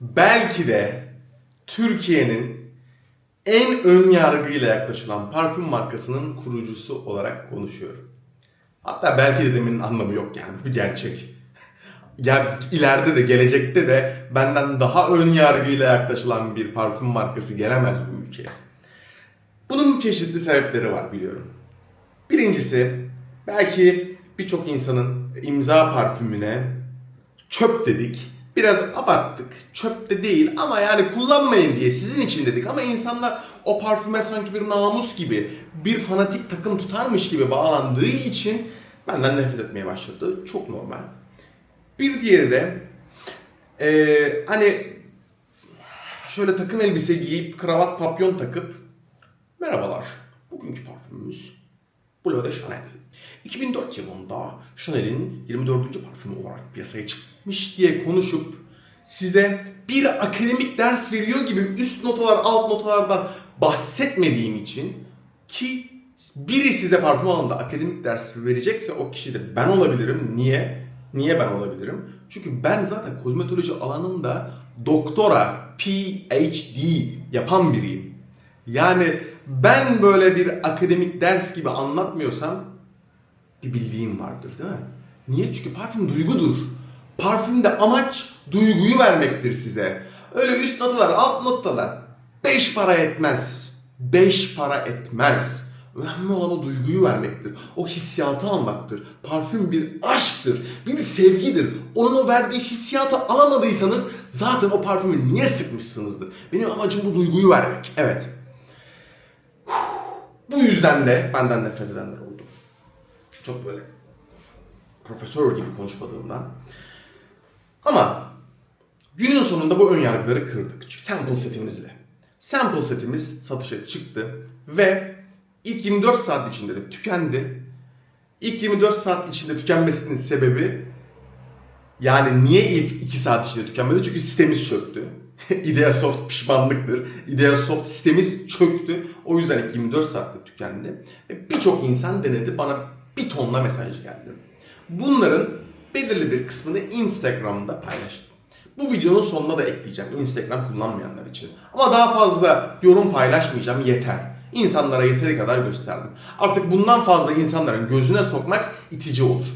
belki de Türkiye'nin en ön yargıyla yaklaşılan parfüm markasının kurucusu olarak konuşuyorum. Hatta belki de demin anlamı yok yani bu gerçek. Ya ileride de gelecekte de benden daha ön yargıyla yaklaşılan bir parfüm markası gelemez bu ülkeye. Bunun çeşitli sebepleri var biliyorum. Birincisi belki birçok insanın imza parfümüne çöp dedik. Biraz abarttık. Çöp de değil ama yani kullanmayın diye sizin için dedik. Ama insanlar o parfüme sanki bir namus gibi, bir fanatik takım tutarmış gibi bağlandığı için benden nefret etmeye başladı. Çok normal. Bir diğeri de eee, hani şöyle takım elbise giyip kravat papyon takıp merhabalar bugünkü parfümümüz Bleu de Chanel. 2004 yılında Chanel'in 24. parfümü olarak piyasaya çıkmış diye konuşup size bir akademik ders veriyor gibi üst notalar alt notalardan bahsetmediğim için ki biri size parfüm alanında akademik ders verecekse o kişi de ben olabilirim. Niye? Niye ben olabilirim? Çünkü ben zaten kozmetoloji alanında doktora, PhD yapan biriyim. Yani ben böyle bir akademik ders gibi anlatmıyorsam bir bildiğim vardır değil mi? Niye? Çünkü parfüm duygudur. Parfümde amaç duyguyu vermektir size. Öyle üst notalar, alt notalar beş para etmez. Beş para etmez. Önemli olan o duyguyu vermektir. O hissiyatı almaktır. Parfüm bir aşktır. Bir sevgidir. Onun o verdiği hissiyatı alamadıysanız zaten o parfümü niye sıkmışsınızdır? Benim amacım bu duyguyu vermek. Evet. Bu yüzden de benden nefret edenler. Çok böyle profesör gibi konuşmadığımdan. Ama günün sonunda bu ön yargıları kırdık. Sample setimizle. Sample setimiz satışa çıktı ve ilk 24 saat içinde de tükendi. İlk 24 saat içinde tükenmesinin sebebi yani niye ilk 2 saat içinde tükenmedi? Çünkü sistemimiz çöktü. Ideasoft pişmanlıktır. Ideasoft sistemimiz çöktü. O yüzden ilk 24 saatte tükendi. Birçok insan denedi. Bana bir tonla mesaj geldi. Bunların belirli bir kısmını Instagram'da paylaştım. Bu videonun sonuna da ekleyeceğim Instagram kullanmayanlar için. Ama daha fazla yorum paylaşmayacağım yeter. İnsanlara yeteri kadar gösterdim. Artık bundan fazla insanların gözüne sokmak itici olur.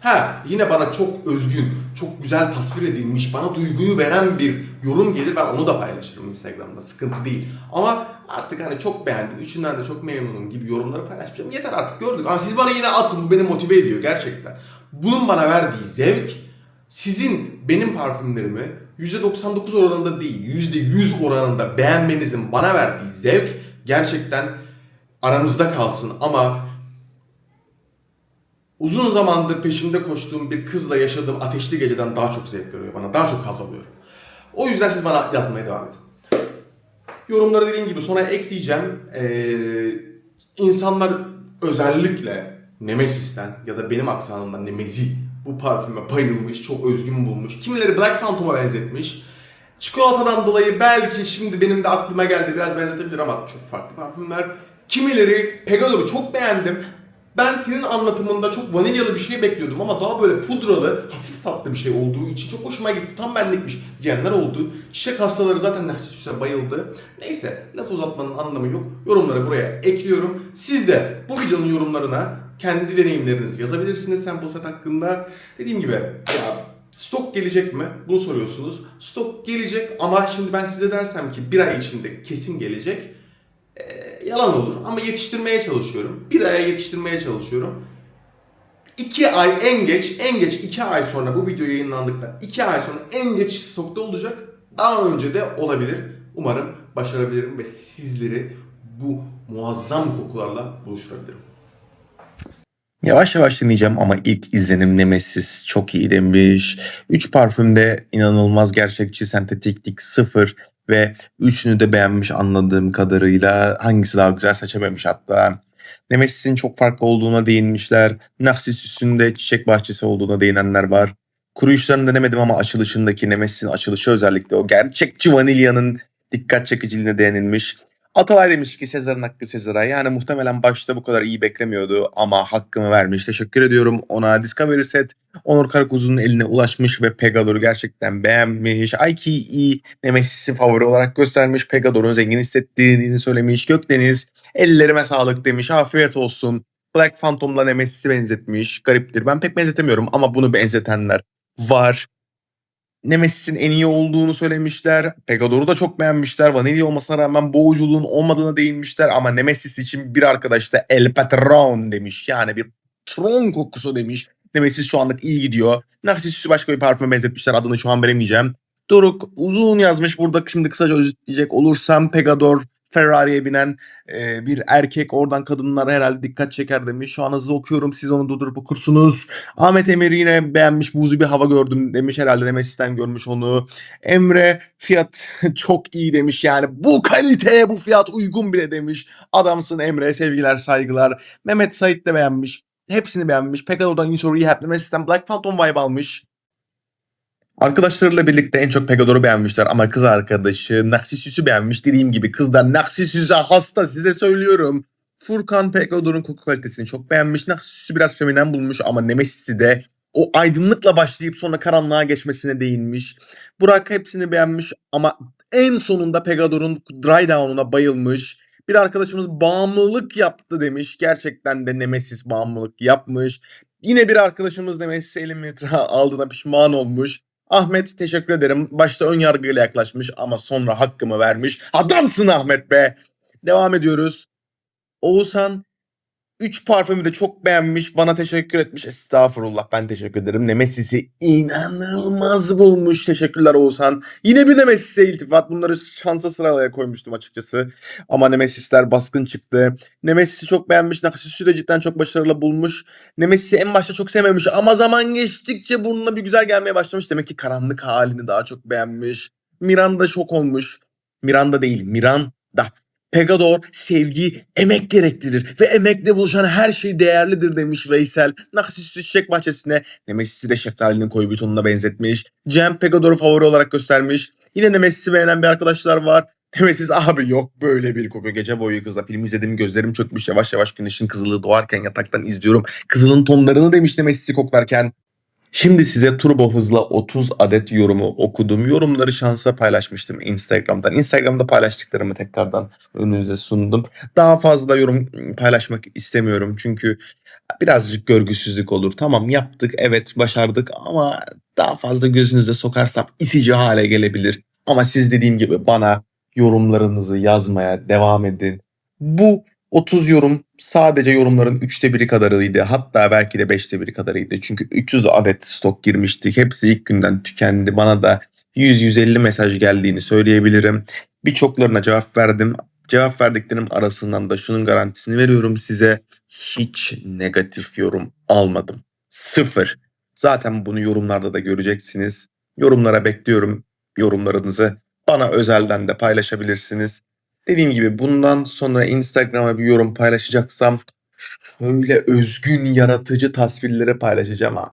Ha yine bana çok özgün, çok güzel tasvir edilmiş, bana duyguyu veren bir yorum gelir ben onu da paylaşırım Instagram'da. Sıkıntı değil. Ama artık hani çok beğendim, üçünden de çok memnunum gibi yorumları paylaşmayacağım. Yeter artık gördük. Ama siz bana yine atın bu beni motive ediyor gerçekten. Bunun bana verdiği zevk sizin benim parfümlerimi %99 oranında değil %100 oranında beğenmenizin bana verdiği zevk gerçekten aramızda kalsın ama uzun zamandır peşimde koştuğum bir kızla yaşadığım ateşli geceden daha çok zevk veriyor bana. Daha çok haz alıyorum. O yüzden siz bana yazmaya devam edin. Yorumları dediğim gibi sonra ekleyeceğim. Ee, insanlar özellikle Nemesis'ten ya da benim aksanımdan Nemezi bu parfüme bayılmış, çok özgün bulmuş. Kimileri Black Phantom'a benzetmiş. Çikolatadan dolayı belki şimdi benim de aklıma geldi biraz benzetebilir ama çok farklı parfümler. Kimileri Pegador'u çok beğendim. Ben senin anlatımında çok vanilyalı bir şey bekliyordum ama daha böyle pudralı, hafif tatlı bir şey olduğu için çok hoşuma gitti. Tam benlikmiş diyenler oldu. Çiçek hastaları zaten Narcissus'a bayıldı. Neyse laf uzatmanın anlamı yok. Yorumları buraya ekliyorum. Siz de bu videonun yorumlarına kendi deneyimlerinizi yazabilirsiniz sample set hakkında. Dediğim gibi ya stok gelecek mi? Bunu soruyorsunuz. Stok gelecek ama şimdi ben size dersem ki bir ay içinde kesin gelecek. Yalan olur ama yetiştirmeye çalışıyorum. Bir aya yetiştirmeye çalışıyorum. İki ay en geç, en geç iki ay sonra bu video yayınlandıktan iki ay sonra en geç stokta olacak. Daha önce de olabilir. Umarım başarabilirim ve sizleri bu muazzam kokularla buluşturabilirim. Yavaş yavaş dinleyeceğim ama ilk izlenim Nemesis çok iyi demiş. 3 parfümde inanılmaz gerçekçi, sentetiklik sıfır ve üçünü de beğenmiş anladığım kadarıyla hangisi daha güzel seçememiş hatta. Nemesis'in çok farklı olduğuna değinmişler. Narcissus'un de çiçek bahçesi olduğuna değinenler var. Kuruyuşlarını denemedim ama açılışındaki Nemesis'in açılışı özellikle o gerçekçi vanilyanın dikkat çekiciliğine değinilmiş. Atalay demiş ki Sezar'ın hakkı Sezar'a. Yani muhtemelen başta bu kadar iyi beklemiyordu ama hakkımı vermiş. Teşekkür ediyorum ona. Discovery Set Onur Karakuzu'nun eline ulaşmış ve Pegador'u gerçekten beğenmiş. IKE Nemesis'i favori olarak göstermiş. Pegador'un zengin hissettiğini söylemiş. Gökdeniz ellerime sağlık demiş. Afiyet olsun. Black Phantom'la Nemesis'i benzetmiş. Gariptir. Ben pek benzetemiyorum ama bunu benzetenler var. Nemesis'in en iyi olduğunu söylemişler. Pegador'u da çok beğenmişler. Vanilya olmasına rağmen boğuculuğun olmadığına değinmişler. Ama Nemesis için bir arkadaş da El Patron demiş. Yani bir tron kokusu demiş. Nemesis şu anlık iyi gidiyor. Narcissus'u başka bir parfüme benzetmişler. Adını şu an veremeyeceğim. Doruk uzun yazmış burada. Şimdi kısaca özetleyecek olursam Pegador Ferrari'ye binen e, bir erkek. Oradan kadınlara herhalde dikkat çeker demiş. Şu an hızlı okuyorum. Siz onu durdurup okursunuz. Ahmet Emir yine beğenmiş. Buzi bir hava gördüm demiş. Herhalde Nemesis'ten görmüş onu. Emre fiyat çok iyi demiş. Yani bu kaliteye bu fiyat uygun bile demiş. Adamsın Emre. Sevgiler saygılar. Mehmet Sait de beğenmiş. Hepsini beğenmiş. Pegador'dan Inso Rehab Nemesis'ten Black Phantom vibe almış. Arkadaşlarıyla birlikte en çok Pegador'u beğenmişler ama kız arkadaşı Narcissus'u beğenmiş. Dediğim gibi kızlar Narcissus'a hasta size söylüyorum. Furkan Pegador'un koku kalitesini çok beğenmiş. Narcissus'u biraz feminen bulmuş ama Nemesis'i de o aydınlıkla başlayıp sonra karanlığa geçmesine değinmiş. Burak hepsini beğenmiş ama en sonunda Pegador'un Dry Down'una bayılmış. Bir arkadaşımız bağımlılık yaptı demiş. Gerçekten de Nemesis bağımlılık yapmış. Yine bir arkadaşımız Nemesis 50 metre aldığına pişman olmuş. Ahmet teşekkür ederim. Başta ön yargıyla yaklaşmış ama sonra hakkımı vermiş. Adamsın Ahmet be. Devam ediyoruz. Oğuzhan 3 parfümü de çok beğenmiş. Bana teşekkür etmiş. Estağfurullah ben teşekkür ederim. Nemesis'i inanılmaz bulmuş. Teşekkürler Oğuzhan. Yine bir Nemesis'e iltifat. Bunları şansa sıralaya koymuştum açıkçası. Ama Nemesis'ler baskın çıktı. Nemesis'i çok beğenmiş. Narcissus'u da cidden çok başarılı bulmuş. Nemesis'i en başta çok sevmemiş ama zaman geçtikçe burnuna bir güzel gelmeye başlamış. Demek ki karanlık halini daha çok beğenmiş. Miranda şok olmuş. Miranda değil, Miranda. Pegador sevgi, emek gerektirir ve emekle buluşan her şey değerlidir demiş Veysel. Narcissus çiçek bahçesine Nemesis'i de şeftalinin koyu bir tonuna benzetmiş. Cem Pegador'u favori olarak göstermiş. Yine Nemesis'i beğenen bir arkadaşlar var. Nemesis abi yok böyle bir koku gece boyu kızla film izledim gözlerim çökmüş yavaş yavaş güneşin kızılığı doğarken yataktan izliyorum. Kızılın tonlarını demiş Nemesis'i koklarken. Şimdi size turbo hızla 30 adet yorumu okudum. Yorumları şansa paylaşmıştım Instagram'dan. Instagram'da paylaştıklarımı tekrardan önünüze sundum. Daha fazla yorum paylaşmak istemiyorum çünkü birazcık görgüsüzlük olur. Tamam yaptık evet başardık ama daha fazla gözünüze sokarsam itici hale gelebilir. Ama siz dediğim gibi bana yorumlarınızı yazmaya devam edin. Bu 30 yorum sadece yorumların 3'te biri kadarıydı. Hatta belki de 5'te biri kadarıydı. Çünkü 300 adet stok girmiştik. Hepsi ilk günden tükendi. Bana da 100-150 mesaj geldiğini söyleyebilirim. Birçoklarına cevap verdim. Cevap verdiklerim arasından da şunun garantisini veriyorum size. Hiç negatif yorum almadım. Sıfır. Zaten bunu yorumlarda da göreceksiniz. Yorumlara bekliyorum yorumlarınızı. Bana özelden de paylaşabilirsiniz. Dediğim gibi bundan sonra Instagram'a bir yorum paylaşacaksam şöyle özgün yaratıcı tasvirleri paylaşacağım ha.